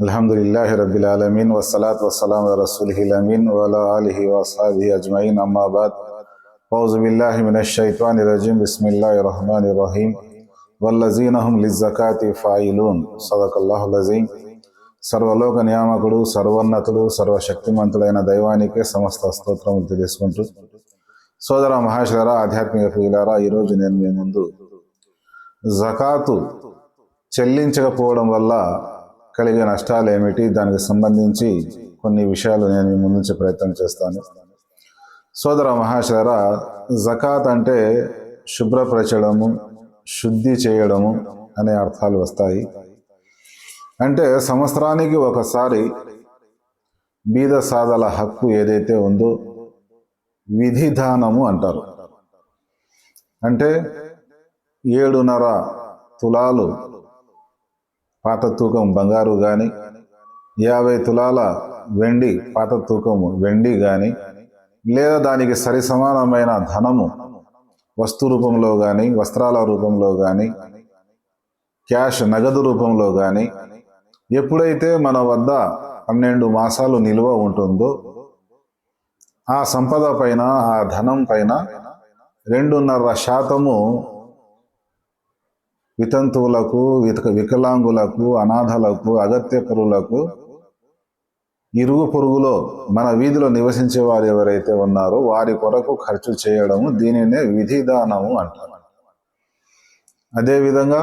الحمد لله رب العالمين والصلاة والسلام على رسوله الأمين وعلى آله وأصحابه أجمعين أما بعد أعوذ بالله من الشيطان الرجيم بسم الله الرحمن الرحيم والذين هم للزكاة فاعلون صدق الله العظيم సర్వలోక నియామకుడు సర్వోన్నతుడు సర్వశక్తిమంతుడైన దైవానికే సమస్త స్తోత్రములు తెలియజేసుకుంటూ సోదర మహాశిలరా ఆధ్యాత్మిక ప్రియులారా ఈరోజు నేను మీ ముందు జకాతు చెల్లించకపోవడం వల్ల కలిగే నష్టాలు ఏమిటి? దానికి సంబంధించి కొన్ని విషయాలు నేను మీ ముందుంచే ప్రయత్నం చేస్తాను. సోదర మహాశర జకాత్ అంటే శుభ్రపరచడము శుద్ధి చేయడము అనే అర్థాలు వస్తాయి. అంటే సంవత్సరానికి ఒకసారి బీద సాదల హక్కు ఏదైతే ఉందో విధిధానము అంటారు. అంటే ఏడున్నర తులాలు పాత తూకం బంగారు కానీ యాభై తులాల వెండి పాత తూకము వెండి కానీ లేదా దానికి సరి సమానమైన ధనము వస్తు రూపంలో కానీ వస్త్రాల రూపంలో కానీ క్యాష్ నగదు రూపంలో కానీ ఎప్పుడైతే మన వద్ద పన్నెండు మాసాలు నిల్వ ఉంటుందో ఆ సంపద పైన ఆ ధనం పైన రెండున్నర శాతము వితంతువులకు విక వికలాంగులకు అనాథలకు అగత్యకరులకు ఇరుగు పొరుగులో మన వీధిలో నివసించే వారు ఎవరైతే ఉన్నారో వారి కొరకు ఖర్చు చేయడము దీనినే విధిదానము అంటారు. అదేవిధంగా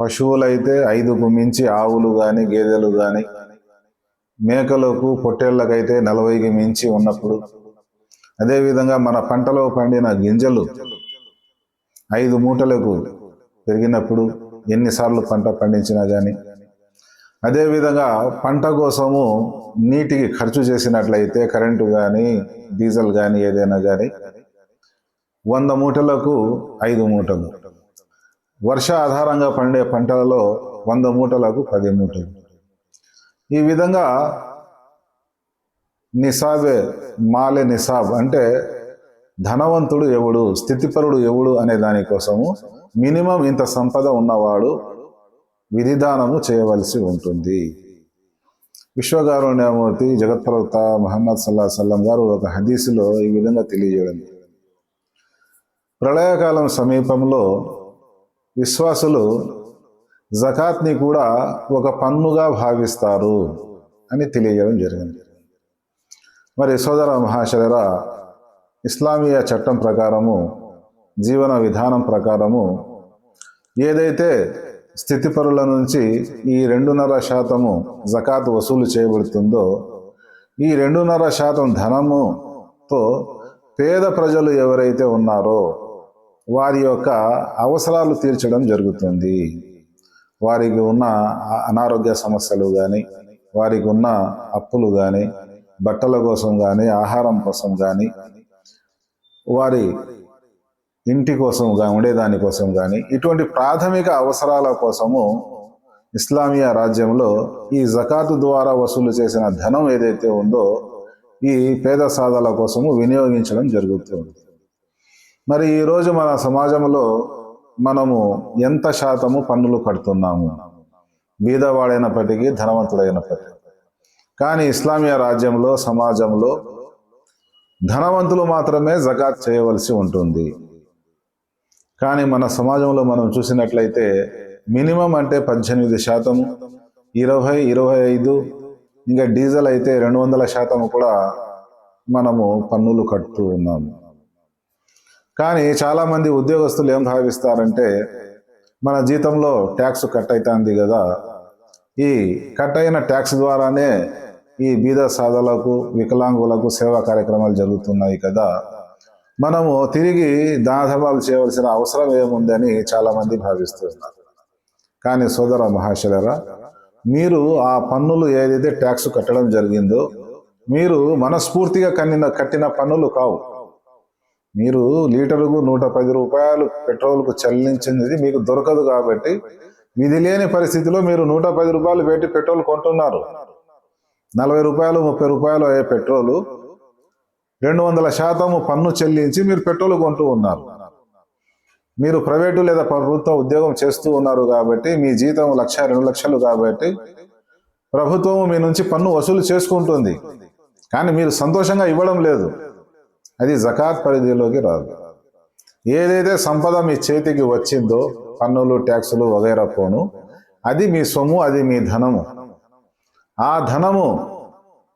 పశువులైతే ఐదుకు మించి ఆవులు కానీ గేదెలు కానీ మేకలకు పొట్టేళ్ళకైతే నలభైకి మించి ఉన్నప్పుడు అదేవిధంగా మన పంటలో పండిన గింజలు ఐదు మూటలకు పెరిగినప్పుడు ఎన్నిసార్లు పంట పండించినా కానీ అదేవిధంగా పంట కోసము నీటికి ఖర్చు చేసినట్లయితే కరెంటు కానీ డీజిల్ కానీ ఏదైనా కానీ వంద మూటలకు ఐదు మూటలు. వర్ష ఆధారంగా పండే పంటలలో వంద మూటలకు పది మూటలు. ఈ విధంగా నిసాబే మాలే నిసాబ్ అంటే ధనవంతుడు ఎవడు స్థితిపరుడు ఎవడు అనే దానికోసము మినిమం ఇంత సంపద ఉన్నవాడు విధిదానము చేయవలసి ఉంటుంది. విశ్వగారుణ్యమూర్తి జగత్ప్రవక్త మహమ్మద్ సల్లా సల్లం గారు ఒక హదీసులో ఈ విధంగా తెలియజేయడం. ప్రళయకాలం సమీపంలో విశ్వాసులు జకాత్ని కూడా ఒక పన్నుగా భావిస్తారు అని తెలియజేయడం జరిగింది. మరి సోదర మహాశర ఇస్లామీయ చట్టం ప్రకారము జీవన విధానం ప్రకారము ఏదైతే స్థితిపరుల నుంచి ఈ రెండున్నర శాతము జకాత్ వసూలు చేయబడుతుందో ఈ రెండున్నర శాతం ధనముతో పేద ప్రజలు ఎవరైతే ఉన్నారో వారి యొక్క అవసరాలు తీర్చడం జరుగుతుంది. వారికి ఉన్న అనారోగ్య సమస్యలు కానీ వారికి ఉన్న అప్పులు కానీ బట్టల కోసం కానీ ఆహారం కోసం కానీ వారి ఇంటి కోసం కానీ ఉండేదాని కోసం కానీ ఇటువంటి ప్రాథమిక అవసరాల కోసము ఇస్లామియా రాజ్యంలో ఈ జకాతు ద్వారా వసూలు చేసిన ధనం ఏదైతే ఉందో ఈ పేద సాధల కోసము వినియోగించడం జరుగుతుంది మరి ఈరోజు మన సమాజంలో మనము ఎంత శాతము పన్నులు కడుతున్నాము? బీదవాడైనప్పటికీ ధనవంతుడైనప్పటికీ. కానీ ఇస్లామియా రాజ్యంలో సమాజంలో ధనవంతులు మాత్రమే జకాత్ చేయవలసి ఉంటుంది. కానీ మన సమాజంలో మనం చూసినట్లయితే మినిమం అంటే పద్దెనిమిది శాతం ఇరవై ఇరవై ఐదు ఇంకా డీజిల్ అయితే రెండు వందల శాతం కూడా మనము పన్నులు కడుతూ ఉన్నాము కానీ చాలామంది ఉద్యోగస్తులు ఏం భావిస్తారంటే మన జీతంలో ట్యాక్స్ కట్ అవుతుంది కదా ఈ కట్ అయిన ట్యాక్స్ ద్వారానే ఈ బీద సాధలకు వికలాంగులకు సేవా కార్యక్రమాలు జరుగుతున్నాయి కదా. మనము తిరిగి దానధర్మాలు చేయవలసిన అవసరం ఏముందని చాలామంది భావిస్తున్నారు. కానీ సోదర మహాశలరా మీరు ఆ పన్నులు ఏదైతే ట్యాక్స్ కట్టడం జరిగిందో మీరు మనస్ఫూర్తిగా కన్నిన కట్టిన పన్నులు కావు. మీరు లీటరుకు నూట పది రూపాయలు పెట్రోల్కు చెల్లించినది మీకు దొరకదు కాబట్టి విధి లేని పరిస్థితిలో మీరు నూట పది రూపాయలు పెట్టి పెట్రోల్ కొంటున్నారు. నలభై రూపాయలు ముప్పై రూపాయలు అయ్యే పెట్రోలు. రెండు వందల శాతము పన్ను చెల్లించి మీరు పెట్రోల్ కొంటూ ఉన్నారు. మీరు ప్రైవేటు లేదా ప్రభుత్వ ఉద్యోగం చేస్తూ ఉన్నారు కాబట్టి మీ జీతం లక్ష రెండు లక్షలు కాబట్టి ప్రభుత్వం మీ నుంచి పన్ను వసూలు చేసుకుంటుంది. కానీ మీరు సంతోషంగా ఇవ్వడం లేదు. అది జకాత్ పరిధిలోకి రాదు. ఏదైతే సంపద మీ చేతికి వచ్చిందో పన్నులు ట్యాక్సులు వగైరా పోను. అది మీ సొమ్ము అది మీ ధనము. ఆ ధనము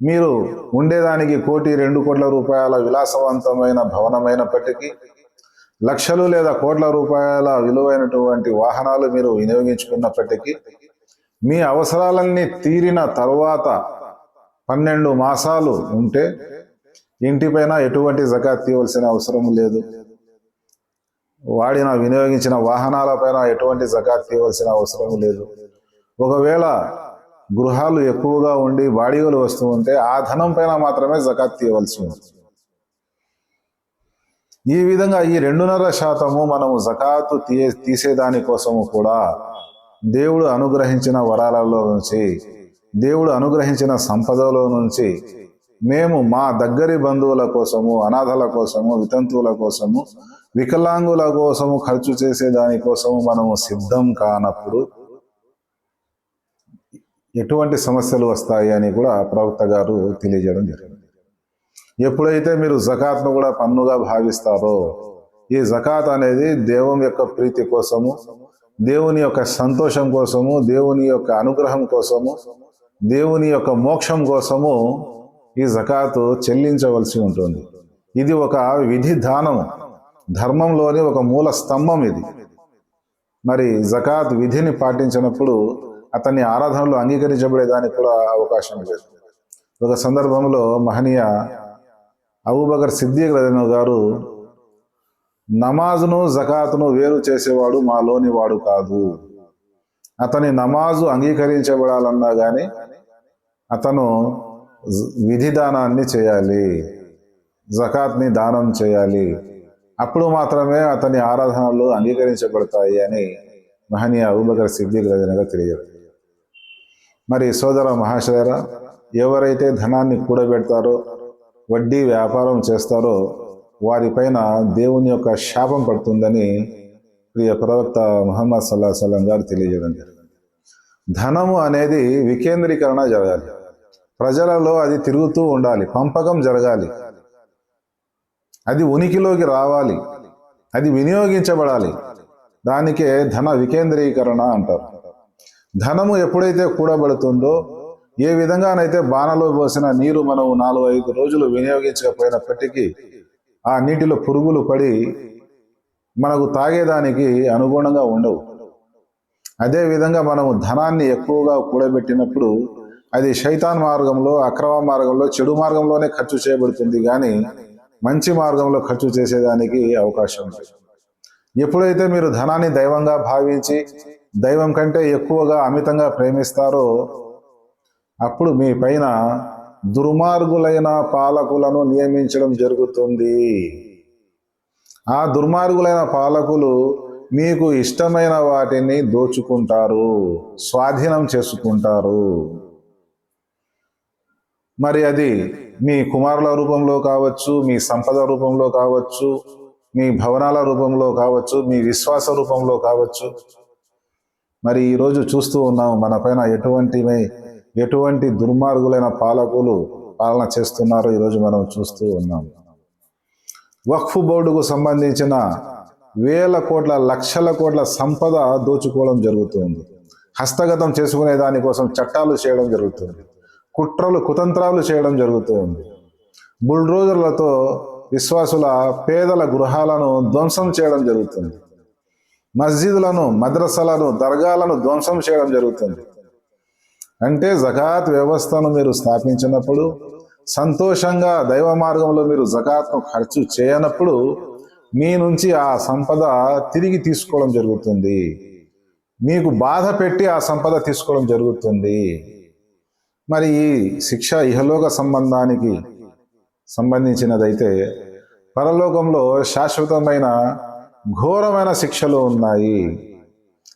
మీరు ఉండేదానికి కోటి రెండు కోట్ల రూపాయల విలాసవంతమైన భవనమైనప్పటికీ లక్షలు లేదా కోట్ల రూపాయల విలువైనటువంటి వాహనాలు మీరు వినియోగించుకున్నప్పటికీ మీ అవసరాలన్నీ తీరిన తర్వాత పన్నెండు మాసాలు ఉంటే ఇంటిపైన ఎటువంటి జకాత్ తీయవలసిన అవసరం లేదు. వాడిన వినియోగించిన వాహనాలపైన ఎటువంటి జకాత్ తీయవలసిన అవసరం లేదు. ఒకవేళ గృహాలు ఎక్కువగా ఉండి బాడీగలు వస్తూ ఉంటే ఆ ధనం పైన మాత్రమే జకాత్ తీయవలసి ఉంది ఈ విధంగా ఈ రెండున్నర శాతము మనము జకాతు తీయే తీసేదానికోసము కూడా దేవుడు అనుగ్రహించిన వరాలలో నుంచి దేవుడు అనుగ్రహించిన సంపదలో నుంచి మేము మా దగ్గరి బంధువుల కోసము అనాథల కోసము వితంతువుల కోసము వికలాంగుల కోసము ఖర్చు చేసే దానికోసము మనము సిద్ధం కానప్పుడు ఎటువంటి సమస్యలు వస్తాయి అని కూడా ప్రవక్త గారు తెలియజేయడం జరిగింది. ఎప్పుడైతే మీరు జకాత్ను కూడా పన్నుగా భావిస్తారో ఈ జకాత్ అనేది దేవుని యొక్క ప్రీతి కోసము దేవుని యొక్క సంతోషం కోసము దేవుని యొక్క అనుగ్రహం కోసము దేవుని యొక్క మోక్షం కోసము ఈ జకాతు చెల్లించవలసి ఉంటుంది. ఇది ఒక విధి దానము ధర్మంలోని ఒక మూల స్తంభం ఇది. మరి జకాత్ విధిని పాటించినప్పుడు అతని ఆరాధనలు అంగీకరించబడేదానికి కూడా అవకాశం లేదు. ఒక సందర్భంలో మహనీయ అబూబకర్ సిద్దిక్ రజను గారు నమాజును జకాతును వేరు చేసేవాడు మాలోని వాడు కాదు. అతని నమాజు అంగీకరించబడాలన్నా కానీ అతను విధిదానాన్ని విధి దానాన్ని చేయాలి. జకాత్ని దానం చేయాలి. అప్పుడు మాత్రమే అతని ఆరాధనలు అంగీకరించబడతాయి అని మహనీయ అబూబకర్ సిద్దిక్ రజనగా తెలియదు మరి సోదర మహాశయరా ఎవరైతే ధనాన్ని కూడబెడతారో వడ్డీ వ్యాపారం చేస్తారో వారిపైన దేవుని యొక్క శాపం పడుతుందని ప్రియ ప్రవక్త మహమ్మద్ సల్లా సలం గారు తెలియజేయడం జరిగింది. ధనము అనేది వికేంద్రీకరణ జరగాలి. ప్రజలలో అది తిరుగుతూ ఉండాలి పంపకం జరగాలి. అది ఉనికిలోకి రావాలి. అది వినియోగించబడాలి. దానికే ధన వికేంద్రీకరణ అంటారు. ధనము ఎప్పుడైతే కూడబడుతుందో ఏ విధంగానైతే బాణలో పోసిన నీరు మనం నాలుగు ఐదు రోజులు వినియోగించకపోయినప్పటికీ ఆ నీటిలో పురుగులు పడి మనకు తాగేదానికి అనుగుణంగా ఉండవు. అదేవిధంగా మనము ధనాన్ని ఎక్కువగా కూడబెట్టినప్పుడు అది శైతాన్ మార్గంలో అక్రమ మార్గంలో చెడు మార్గంలోనే ఖర్చు చేయబడుతుంది. కానీ మంచి మార్గంలో ఖర్చు చేసేదానికి అవకాశం ఉంది ఎప్పుడైతే మీరు ధనాన్ని దైవంగా భావించి దైవం కంటే ఎక్కువగా అమితంగా ప్రేమిస్తారో అప్పుడు మీ పైన దుర్మార్గులైన పాలకులను నియమించడం జరుగుతుంది. ఆ దుర్మార్గులైన పాలకులు మీకు ఇష్టమైన వాటిని దోచుకుంటారు స్వాధీనం చేసుకుంటారు. మరి అది మీ కుమారుల రూపంలో కావచ్చు మీ సంపద రూపంలో కావచ్చు మీ భవనాల రూపంలో కావచ్చు మీ విశ్వాస రూపంలో కావచ్చు మరి ఈరోజు చూస్తూ ఉన్నాం మన పైన ఎటువంటి ఎటువంటి దుర్మార్గులైన పాలకులు పాలన చేస్తున్నారో ఈరోజు మనం చూస్తూ ఉన్నాం. వక్ఫ్ బోర్డుకు సంబంధించిన వేల కోట్ల లక్షల కోట్ల సంపద దోచుకోవడం జరుగుతుంది. హస్తగతం చేసుకునే దానికోసం చట్టాలు చేయడం జరుగుతుంది. కుట్రలు కుతంత్రాలు చేయడం జరుగుతుంది. బుల్డ్రోజర్లతో విశ్వాసుల పేదల గృహాలను ధ్వంసం చేయడం జరుగుతుంది. మస్జిదులను మద్రసలను దర్గాలను ధ్వంసం చేయడం జరుగుతుంది. అంటే జకాత్ వ్యవస్థను మీరు స్థాపించినప్పుడు సంతోషంగా దైవ మార్గంలో మీరు జకాత్ను ఖర్చు చేయనప్పుడు మీ నుంచి ఆ సంపద తిరిగి తీసుకోవడం జరుగుతుంది. మీకు బాధ పెట్టి ఆ సంపద తీసుకోవడం జరుగుతుంది. మరి ఈ శిక్ష ఇహలోక సంబంధానికి సంబంధించినదైతే పరలోకంలో శాశ్వతమైన ఘోరమైన శిక్షలు ఉన్నాయి.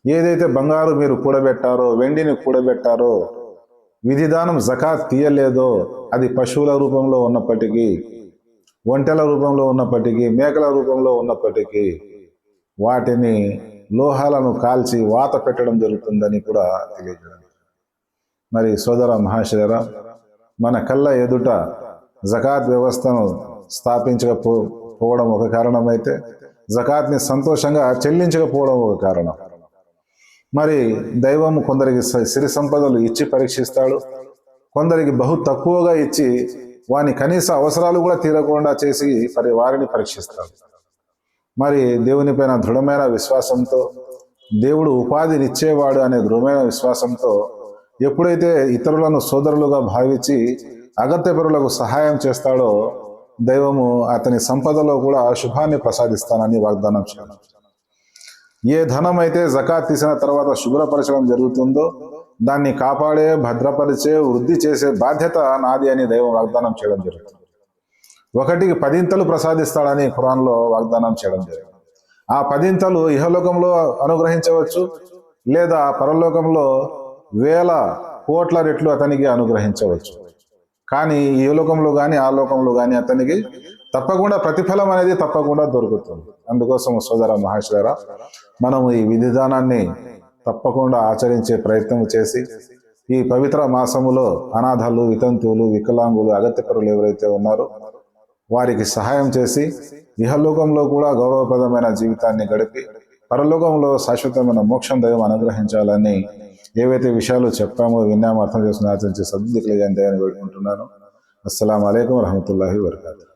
ఏదైతే బంగారు మీరు కూడబెట్టారో వెండిని కూడబెట్టారో విధిదానం జకాత్ తీయలేదో అది పశువుల రూపంలో ఉన్నప్పటికీ ఒంటెల రూపంలో ఉన్నప్పటికీ మేకల రూపంలో ఉన్నప్పటికీ వాటిని లోహాలను కాల్చి వాత పెట్టడం జరుగుతుందని కూడా తెలియజేయడం మరి సోదర మహాశర మన కళ్ళ ఎదుట జకాత్ వ్యవస్థను స్థాపించకపో పోవడం ఒక కారణమైతే జకాత్ని సంతోషంగా చెల్లించకపోవడం ఒక కారణం. మరి దైవం కొందరికి సిరి సంపదలు ఇచ్చి పరీక్షిస్తాడు. కొందరికి బహు తక్కువగా ఇచ్చి వాని కనీస అవసరాలు కూడా తీరకుండా చేసి మరి వారిని పరీక్షిస్తాడు. మరి దేవునిపైన దృఢమైన విశ్వాసంతో దేవుడు ఉపాధినిచ్చేవాడు అనే దృఢమైన విశ్వాసంతో ఎప్పుడైతే ఇతరులను సోదరులుగా భావించి అగత్యపరులకు సహాయం చేస్తాడో దైవము అతని సంపదలో కూడా శుభాన్ని ప్రసాదిస్తానని వాగ్దానం చేయడం ఏ ధనం అయితే జకాత్ తీసిన తర్వాత శుభ్రపరచడం జరుగుతుందో దాన్ని కాపాడే భద్రపరిచే వృద్ధి చేసే బాధ్యత నాది అని దైవం వాగ్దానం చేయడం జరుగుతుంది. ఒకటికి పదింతలు ప్రసాదిస్తాడని ఖురాన్లో వాగ్దానం చేయడం జరిగింది ఆ పదింతలు ఇహలోకంలో అనుగ్రహించవచ్చు లేదా పరలోకంలో వేల కోట్ల రెట్లు అతనికి అనుగ్రహించవచ్చు. కానీ ఏ లోకంలో కానీ ఆ లోకంలో కానీ అతనికి తప్పకుండా ప్రతిఫలం అనేది తప్పకుండా దొరుకుతుంది. అందుకోసం సోదర మహేశ్వర మనము ఈ విధానాన్ని తప్పకుండా ఆచరించే ప్రయత్నం చేసి ఈ పవిత్ర మాసములో అనాథలు వితంతువులు వికలాంగులు అగత్యపరులు ఎవరైతే ఉన్నారో వారికి సహాయం చేసి ఇహలోకంలో కూడా గౌరవప్రదమైన జీవితాన్ని గడిపి పరలోకంలో శాశ్వతమైన మోక్షం దైవం అనుగ్రహించాలని ఏవైతే విషయాలు చెప్పామో విన్నామో అర్థం చేసుకుని ఆచరించి సద్దికులుగా దయని కోరుకుంటున్నాను. అస్సలం అయికం వరహమూల వరకాతు